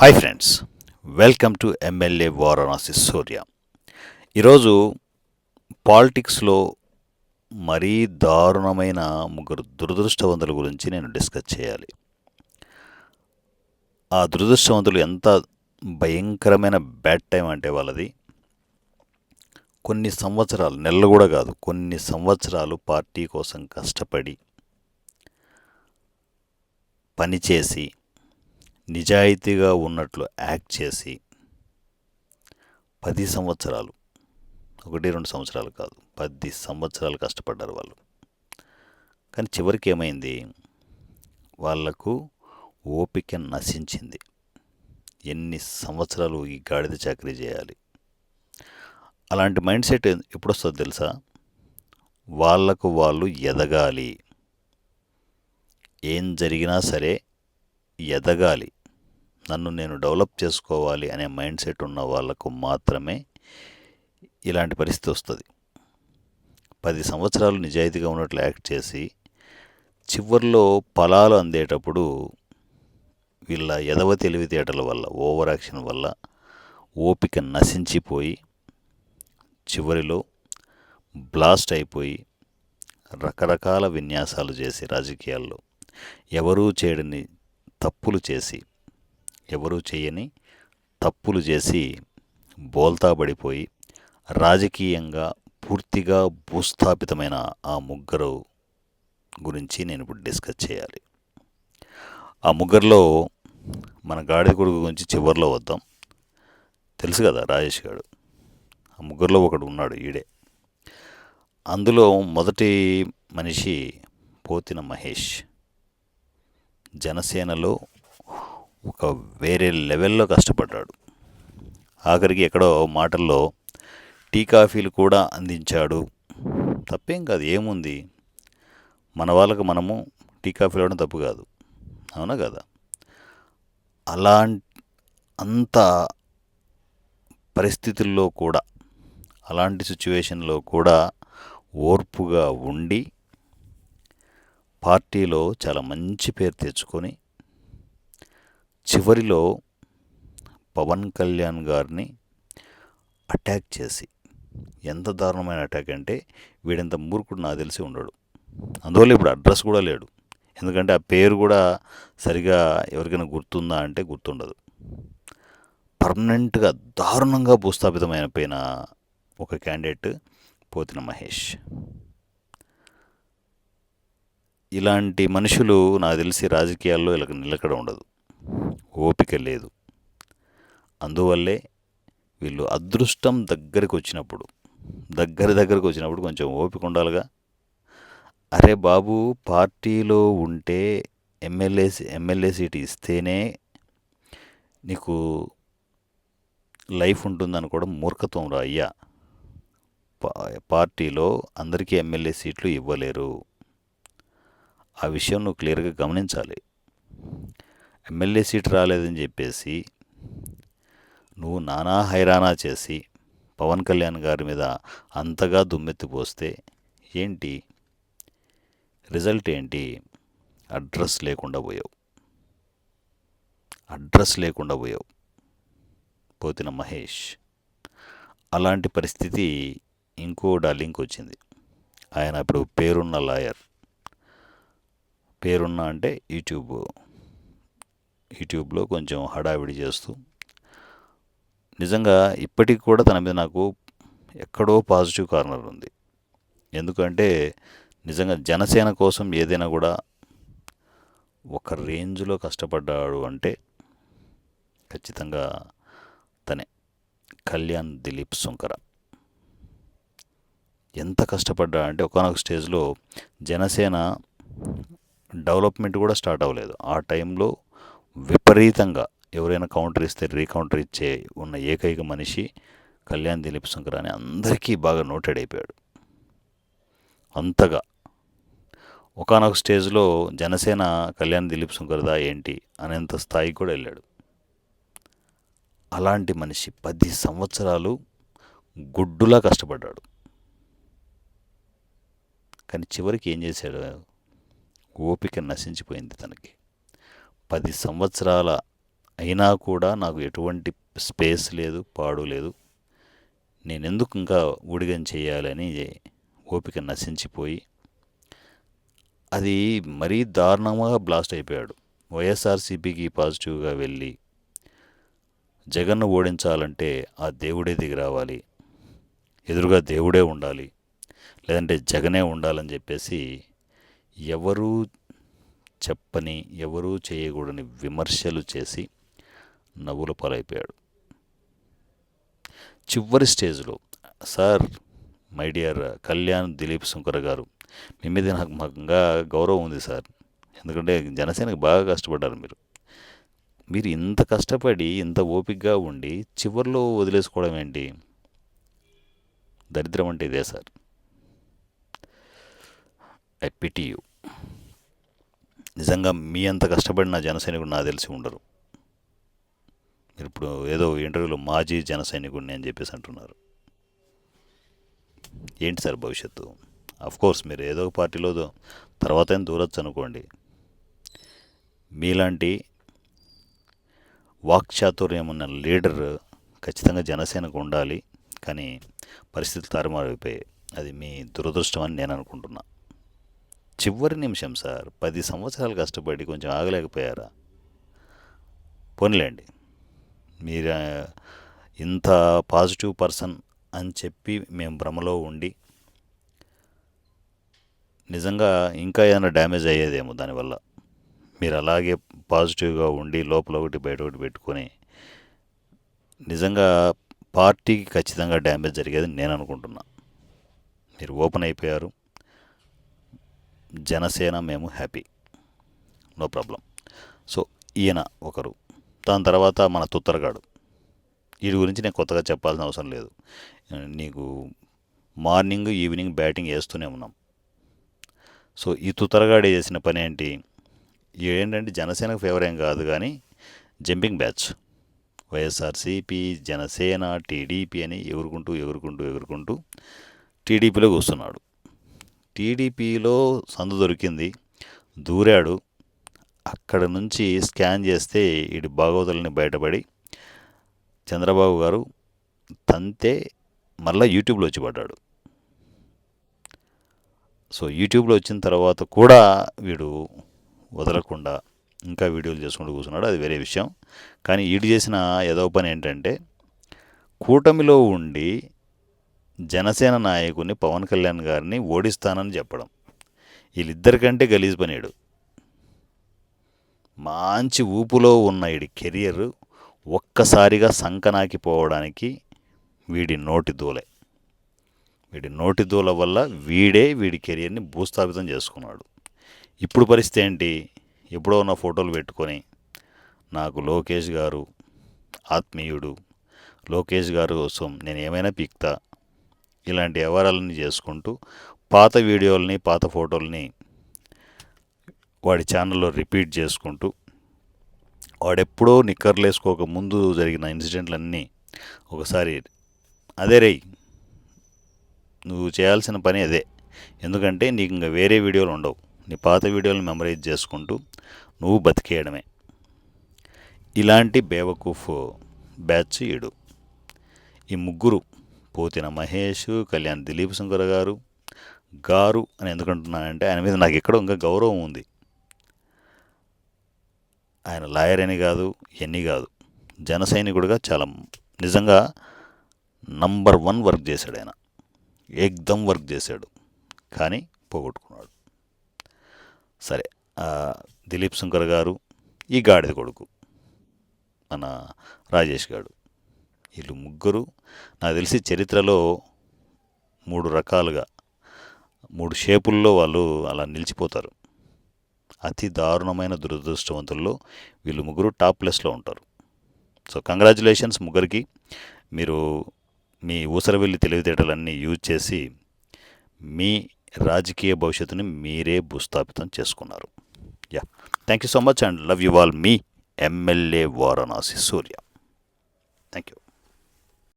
Hi friends welcome to MLA Varanasi Surya ఈరోజు పాలిటిక్స్లో మరీ దారుణమైన ముగ్గురు దురదృష్టవంతుల గురించి నేను డిస్కస్ చేయాలి. ఆ దురదృష్టవంతులు ఎంత భయంకరమైన బ్యాడ్ టైం అంటే వాళ్ళది? కొన్ని సంవత్సరాలు నెలలు కూడా కాదు కొన్ని సంవత్సరాలు పార్టీ కోసం కష్టపడి పనిచేసి నిజాయితీగా ఉన్నట్లు యాక్ట్ చేసి పది సంవత్సరాలు ఒకటి రెండు సంవత్సరాలు కాదు పది సంవత్సరాలు కష్టపడ్డారు వాళ్ళు. కానీ చివరికి ఏమైంది? వాళ్ళకు ఓపిక నశించింది. ఎన్ని సంవత్సరాలు ఈ గాడిద చాకరీ చేయాలి? అలాంటి మైండ్ సెట్ ఎప్పుడు వస్తుందో తెలుసా? వాళ్ళకు వాళ్ళు ఎదగాలి. ఏం జరిగినా సరే ఎదగాలి. నన్ను నేను డెవలప్ చేసుకోవాలి అనే మైండ్ సెట్ ఉన్న వాళ్ళకు మాత్రమే ఇలాంటి పరిస్థితి వస్తుంది. పది సంవత్సరాలు నిజాయితీగా ఉన్నట్లు యాక్ట్ చేసి చివరిలో ఫలాలు అందేటప్పుడు వీళ్ళ ఎదవ తెలివితేటల వల్ల ఓవర్ యాక్షన్ వల్ల ఓపిక నశించిపోయి చివరిలో బ్లాస్ట్ అయిపోయి రకరకాల విన్యాసాలు చేసి రాజకీయాల్లో ఎవరూ చేయడని తప్పులు చేసి ఎవరూ చేయని తప్పులు చేసి బోల్తాబడిపోయి రాజకీయంగా పూర్తిగా భూస్థాపితమైన ఆ ముగ్గురు గురించి నేను ఇప్పుడు డిస్కస్ చేయాలి. ఆ ముగ్గురులో మన గాడిద కొడుకు గురించి చివరిలో వద్దాం. తెలుసు కదా రాజేష్ గారు? ఆ ముగ్గురులో ఒకడు ఉన్నాడు ఈడే. అందులో మొదటి మనిషి పోతిన మహేష్. జనసేనలో ఒక వేరే లెవెల్లో కష్టపడ్డాడు. ఆఖరికి ఎక్కడో మాటల్లో టీ కాఫీలు కూడా అందించాడు. తప్పేం కాదు ఏముంది? మన వాళ్ళకు మనము టీ కాఫీలు ఇవ్వడం తప్పు కాదు. అవునా కదా? అలా అంత పరిస్థితుల్లో కూడా అలాంటి సిచ్యువేషన్లో కూడా ఓర్పుగా ఉండి పార్టీలో చాలా మంచి పేరు తెచ్చుకొని చివరిలో పవన్ కళ్యాణ్ గారిని అటాక్ చేసి ఎంత దారుణమైన అటాక్ అంటే వీడంత మూర్ఖుడు నాకు తెలిసి ఉండడు. అందువల్ల ఇప్పుడు అడ్రస్ కూడా లేడు. ఎందుకంటే ఆ పేరు కూడా సరిగా ఎవరికైనా గుర్తుందా అంటే గుర్తుండదు. పర్మనెంట్గా దారుణంగా భూస్థాపితమైన పోయిన ఒక క్యాండిడేట్ పోతిన మహేష్. ఇలాంటి మనుషులు నాకు తెలిసి రాజకీయాల్లో ఇలా నిలకడ ఉండదు. ఓపిక లేదు. అందువల్లే వీళ్ళు అదృష్టం దగ్గరికి వచ్చినప్పుడు దగ్గర దగ్గరకు వచ్చినప్పుడు కొంచెం ఓపిక ఉండాలిగా. అరే బాబు పార్టీలో ఉంటే ఎమ్మెల్యే ఎమ్మెల్యే సీట్ ఇస్తేనే నీకు లైఫ్ ఉంటుందనుకోవడం మూర్ఖత్వం రా అయ్యా. పార్టీలో అందరికీ ఎమ్మెల్యే సీట్లు ఇవ్వలేరు. ఆ విషయం నువ్వు క్లియర్గా గమనించాలి. ఎమ్మెల్యే సీట్ రాలేదని చెప్పేసి నువ్వు నానా హైరానా చేసి పవన్ కళ్యాణ్ గారి మీద అంతగా దుమ్మెత్తిపోస్తే ఏంటి? రిజల్ట్ ఏంటి? అడ్రస్ లేకుండా పోయావు. అడ్రస్ లేకుండా పోయావు. పోతిన మహేష్. అలాంటి పరిస్థితి ఇంకో డార్లింక్ వచ్చింది. ఆయన ఇప్పుడు పేరున్న లాయర్. పేరున్న అంటే యూట్యూబ్. యూట్యూబ్లో కొంచెం హడావిడి చేస్తూ నిజంగా ఇప్పటికి కూడా తన మీద నాకు ఎక్కడో పాజిటివ్ కార్నర్ ఉంది. ఎందుకంటే నిజంగా జనసేన కోసం ఏదైనా కూడా ఒక రేంజ్లో కష్టపడ్డాడు అంటే ఖచ్చితంగా తనే. కళ్యాణ్ దిలీప్ సుంకర. ఎంత కష్టపడ్డా అంటే ఒకనొక స్టేజ్లో జనసేన డెవలప్మెంట్ కూడా స్టార్ట్ అవ్వలేదు. ఆ టైంలో విపరీతంగా ఎవరైనా కౌంటర్ ఇస్తే రీకౌంటర్ ఇచ్చే ఉన్న ఏకైక మనిషి కళ్యాణ్ దిలీప్ శంకర్ అని అందరికీ బాగా నోటెడ్ అయిపోయాడు. అంతగా. ఒకనొక స్టేజ్లో జనసేన కళ్యాణ్ దిలీప్ శంకర్దా ఏంటి అనేంత స్థాయికి కూడా వెళ్ళాడు. అలాంటి మనిషి పది సంవత్సరాలు గుడ్డులా కష్టపడ్డాడు. కానీ చివరికి ఏం చేశాడు? ఓపిక నశించిపోయింది తనకి. పది సంవత్సరాల అయినా కూడా నాకు ఎటువంటి స్పేస్ లేదు పాడు లేదు. నేను ఎందుకు ఇంకా ఊడిగం చేయాలని ఓపిక నశించిపోయి అది మరీ దారుణంగా బ్లాస్ట్ అయిపోయాడు. వైఎస్ఆర్సీపీకి పాజిటివ్గా వెళ్ళి జగన్ను ఓడించాలంటే ఆ దేవుడే దిగి రావాలి. ఎదురుగా దేవుడే ఉండాలి. లేదంటే జగనే ఉండాలని చెప్పేసి ఎవరూ చెప్పని ఎవరూ చేయకూడని విమర్శలు చేసి నవ్వుల పాలైపోయాడు. చివరి స్టేజ్లో sir my dear Kalyan Dilip Shankar గారు మీ మీద నాకు మాకుగా గౌరవం ఉంది సార్. ఎందుకంటే జనసేనకి బాగా కష్టపడ్డారు మీరు. మీరు ఇంత కష్టపడి ఇంత ఓపికగా ఉండి చివరిలో వదిలేసుకోవడం ఏంటి? దరిద్రం అంటే ఇదే సార్. I pity you. నిజంగా మీ అంత కష్టపడిన జనసైనికుడు నాకు తెలిసి ఉండరు. మీరు ఇప్పుడు ఏదో ఇంటర్వ్యూలో మాజీ జనసైనికుడిని అని చెప్పేసి అంటున్నారు. ఏంటి సార్ భవిష్యత్తు? కోర్స్ మీరు ఏదో ఒక పార్టీలో తర్వాత అయినా దూరొచ్చు అనుకోండి. మీలాంటి వాక్చాతుర్యం ఉన్న లీడర్ ఖచ్చితంగా జనసేనకు ఉండాలి కానీ పరిస్థితులు తారుమారైపోయాయి. అది మీ దురదృష్టం అని నేను అనుకుంటున్నాను చివరి నిమిషం సార్. పది సంవత్సరాలు కష్టపడి కొంచెం ఆగలేకపోయారా? పోనీలేండి. మీరు ఇంత పాజిటివ్ పర్సన్ అని చెప్పి మేము భ్రమలో ఉండి నిజంగా ఇంకా ఏదైనా డ్యామేజ్ అయ్యేదేమో దానివల్ల. మీరు అలాగే పాజిటివ్గా ఉండి లోపల ఒకటి బయట ఒకటి పెట్టుకొని నిజంగా పార్టీకి ఖచ్చితంగా డ్యామేజ్ జరిగేది నేను అనుకుంటున్నా. మీరు ఓపెన్ అయిపోయారు. జనసేన మేము హ్యాపీ నో ప్రాబ్లం సో ఈయన ఒకరు. దాని తర్వాత మన తుత్తరగాడు. వీడి గురించి నేను కొత్తగా చెప్పాల్సిన అవసరం లేదు. నీకు మార్నింగ్ ఈవినింగ్ బ్యాటింగ్ వేస్తూనే ఉన్నాం. సో ఈ తుత్తరగాడు చేసిన పని ఏంటి? ఏంటంటే జనసేనకు ఫేవర్ ఏం కాదు కానీ jumping batch YSRCP Janasena TDP అని ఎగురుకుంటూ ఎగురుకుంటూ ఎగురుకుంటూ టీడీపీలో కూస్తున్నాడు టీడీపీలో సందు దొరికింది. దూరాడు. అక్కడ నుంచి స్కాన్ చేస్తే ఇటు భాగవతులని బయటపడి చంద్రబాబు గారు తంతే మళ్ళీ యూట్యూబ్లో వచ్చి పడ్డాడు. సో యూట్యూబ్లో వచ్చిన తర్వాత కూడా వీడు వదలకుండా ఇంకా వీడియోలు చేసుకుంటూ కూర్చున్నాడు. అది వేరే విషయం. కానీ వీడు చేసిన ఏదో పని ఏంటంటే కూటమిలో ఉండి జనసేన నాయకుని పవన్ కళ్యాణ్ గారిని ఓడిస్తానని చెప్పడం. వీళ్ళిద్దరికంటే గలీజ్ పనియాడు మంచి ఊపులో ఉన్న వీడి కెరియర్ ఒక్కసారిగా సంకనాకిపోవడానికి వీడి నోటి దూలే. వీడి నోటి దూల వల్ల వీడే వీడి కెరియర్ని భూస్థాపితం చేసుకున్నాడు. ఇప్పుడు పరిస్థితి ఏంటి? ఎప్పుడో ఉన్న ఫోటోలు పెట్టుకొని నాకు లోకేష్ గారు ఆత్మీయుడు. లోకేష్ గారు కోసం నేను ఏమైనా పీక్తా? ఇలాంటి వ్యవహారాలని చేసుకుంటూ పాత వీడియోలని పాత ఫోటోల్ని వాడి ఛానల్లో రిపీట్ చేసుకుంటూ వాడెప్పుడో నిక్కర్లు వేసుకోక ముందు జరిగిన ఇన్సిడెంట్లన్నీ ఒకసారి అదే రే నువ్వు చేయాల్సిన పని అదే. ఎందుకంటే నీకు ఇంకా వేరే వీడియోలు ఉండవు. నీ పాత వీడియోలను మెమరైజ్ చేసుకుంటూ నువ్వు బతికేయడమే. ఇలాంటి బేవకూఫ్ బ్యాచ్ ఈడు. ఈ ముగ్గురు పోతిన మహేష్ కళ్యాణ్ దిలీప్ శంకర్ గారు గారు అని ఎందుకంటున్నానంటే ఆయన మీద నాకు ఎక్కడో ఇంకా గౌరవం ఉంది. ఆయన లాయర్ అని కాదు ఎన్ని కాదు. జన సైనికుడిగా చాలా నిజంగా నంబర్ వన్ వర్క్ చేశాడు ఆయన. ఏకదమ్ వర్క్ చేశాడు. కానీ పోగొట్టుకున్నాడు. సరే దిలీప్ శంకర్ గారు ఈ గాడిద కొడుకు మన రాజేష్ గారు వీళ్ళు ముగ్గురు. నాకు తెలిసి చరిత్రలో మూడు రకాలుగా మూడు షేపుల్లో వాళ్ళు అలా నిలిచిపోతారు. అతి దారుణమైన దురదృష్టవంతుల్లో వీళ్ళు ముగ్గురు టాప్ ప్లేస్లో ఉంటారు. సో కంగ్రాచులేషన్స్ ముగ్గురికి. మీరు మీ ఊసరవెల్లి తెలివితేటలన్నీ యూజ్ చేసి మీ రాజకీయ భవిష్యత్తుని మీరే భూస్థాపితం చేసుకున్నారు. Yeah. Thank you so much and love you all me MLA Varanasi Surya. Thank you